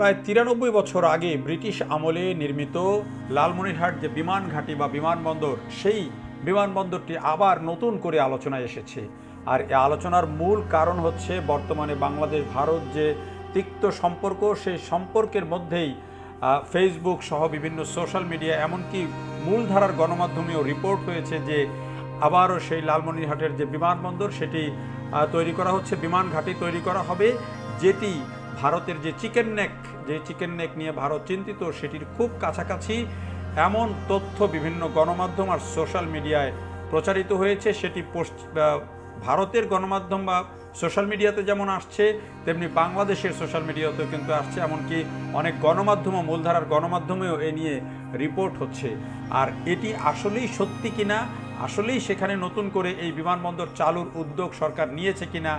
প্রায় তিরানব্বই বছর আগে ব্রিটিশ আমলে নির্মিত লালমনিরহাট যে বিমান ঘাঁটি বা বিমানবন্দর, সেই বিমানবন্দরটি আবার নতুন করে আলোচনায় এসেছে। আর এই আলোচনার মূল কারণ হচ্ছে বর্তমানে বাংলাদেশ, ভারত যে তিক্ত সম্পর্ক, সেই সম্পর্কের মধ্যেই ফেসবুক সহ বিভিন্ন সোশ্যাল মিডিয়া এমনকি মূলধারার গণমাধ্যমেও রিপোর্ট হয়েছে যে আবারও সেই লালমনিরহাটের যে বিমানবন্দর, সেটি তৈরি করা হচ্ছে, বিমান ঘাঁটি তৈরি করা হবে, যেটি ভারতের যে চিকেন নেক যে চিকেন নেক নিয়ে ভারত চিন্তিত, সেটির খুব কাছাকাছি এমন তথ্য বিভিন্ন গণমাধ্যম আর সোশ্যাল মিডিয়ায় প্রচারিত হয়েছে। সেটি ভারতের গণমাধ্যম বা সোশ্যাল মিডিয়াতে যেমন আসছে, তেমনি বাংলাদেশের সোশ্যাল মিডিয়াতেও কিন্তু আসছে। এমনকি অনেক গণমাধ্যম ও মূলধারার গণমাধ্যমেও এ নিয়ে রিপোর্ট হচ্ছে। আর এটি আসলেই সত্যি কিনা, আসলেই সেখানে নতুন করে এই বিমানবন্দর চালুর উদ্যোগ সরকার নিয়েছে কিনা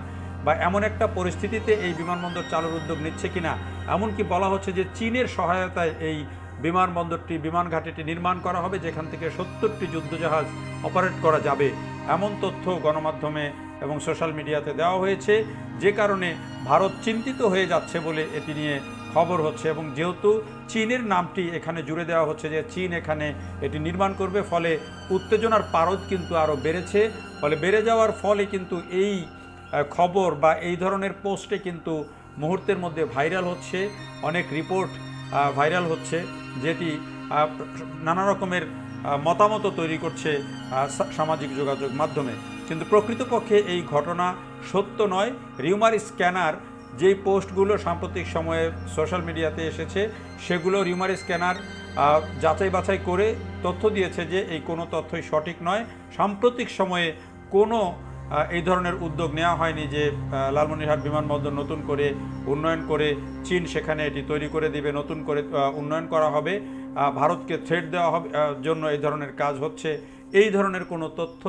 বা এমন একটা পরিস্থিতিতে এই বিমানবন্দর চালুর উদ্যোগ নিচ্ছে কিনা? এমনকি বলা হচ্ছে যে চীনের সহায়তায় এই বিমানবন্দরটি, বিমান ঘাটিটি নির্মাণ করা হবে, যেখান থেকে সত্তরটি যুদ্ধজাহাজ অপারেট করা যাবে। এমন তথ্য গণমাধ্যমে এবং সোশ্যাল মিডিয়াতে দেওয়া হয়েছে। যে কারণে ভারত চিন্তিত হয়ে যাচ্ছে বলে এটি নিয়ে খবর হচ্ছে এবং যেহেতু চীনের নামটি এখানে জুড়ে দেওয়া হচ্ছে যে চীন এখানে এটি নির্মাণ করবে, ফলে উত্তেজনার পারদ কিন্তু আরও বেড়েছে। ফলে বেড়ে যাওয়ার ফলে কিন্তু এই খবর বা এই ধরনের পোস্টে কিন্তু মুহূর্তের মধ্যে ভাইরাল হচ্ছে, অনেক রিপোর্ট ভাইরাল হচ্ছে, যেটি নানা রকমের মতামত তৈরি করছে সামাজিক যোগাযোগ মাধ্যমে। কিন্তু প্রকৃতপক্ষে এই ঘটনা সত্য নয়। রিউমার স্ক্যানার যেই পোস্টগুলো সাম্প্রতিক সময়ে সোশ্যাল মিডিয়াতে এসেছে, সেগুলো রিউমার স্ক্যানার যাচাই বাছাই করে তথ্য দিয়েছে যে এই কোনো তথ্যই সঠিক নয়। সাম্প্রতিক সময়ে কোনো এই ধরনের উদ্যোগ নেওয়া হয়নি যে লালমনিরহাট বিমানবন্দর নতুন করে উন্নয়ন করে চীন সেখানে এটি তৈরি করে দিবে, নতুন করে উন্নয়ন করা হবে ভারতকে থ্রেড দেওয়া হবে জন্য এই ধরনের কাজ হচ্ছে। এই ধরনের কোনো তথ্য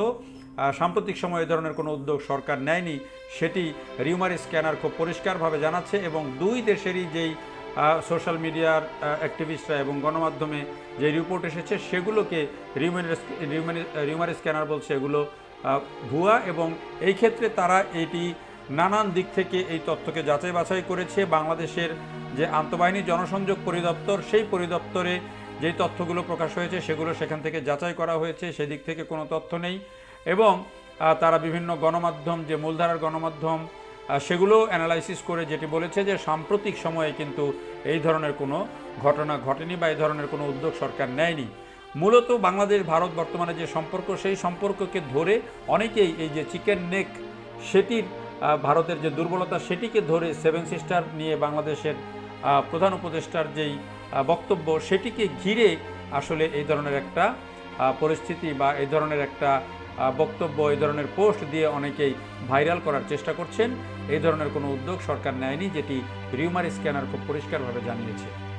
সাম্প্রতিক সময়ে এই ধরনের কোনো উদ্যোগ সরকার নেয়নি, সেটি রিউমার স্ক্যানার খুব পরিষ্কারভাবে জানাচ্ছে এবং দুই দেশেরই যেই সোশ্যাল মিডিয়ার অ্যাক্টিভিস্টরা এবং গণমাধ্যমে যে রিপোর্ট এসেছে, সেগুলোকে রিউমার রিউমার স্ক্যানার বলছে, এগুলো ভুয়া এবং এই ক্ষেত্রে তারা এটি নানান দিক থেকে এই তথ্যকে যাচাই বাছাই করেছে। বাংলাদেশের যে আন্তঃবাহিনী জনসংযোগ পরিদপ্তর, সেই পরিদপ্তরে যেই তথ্যগুলো প্রকাশ হয়েছে সেগুলো সেখান থেকে যাচাই করা হয়েছে, সেদিক থেকে কোনো তথ্য নেই। এবং তারা বিভিন্ন গণমাধ্যম, যে মূলধারার গণমাধ্যম সেগুলো অ্যানালাইসিস করে যেটি বলেছে যে সাম্প্রতিক সময়ে কিন্তু এই ধরনের কোনো ঘটনা ঘটেনি বা এই ধরনের কোনো উদ্যোগ সরকার নেয়নি। মূলত বাংলাদেশ, ভারত বর্তমানে যে সম্পর্ক, সেই সম্পর্ককে ধরে অনেকেই এই যে চিকেন নেক, সেটির ভারতের যে দুর্বলতা, সেটিকে ধরে সেভেন সিস্টার নিয়ে বাংলাদেশের প্রধান উপদেষ্টার যেই বক্তব্য, সেটিকে ঘিরে আসলে এই ধরনের একটা পরিস্থিতি বা এই ধরনের একটা বক্তব্য, এই ধরনের পোস্ট দিয়ে অনেকেই ভাইরাল করার চেষ্টা করছেন। এই ধরনের কোনো উদ্যোগ সরকার নেয়নি, যেটি রিউমার স্ক্যানার খুব পরিষ্কারভাবে জানিয়েছে।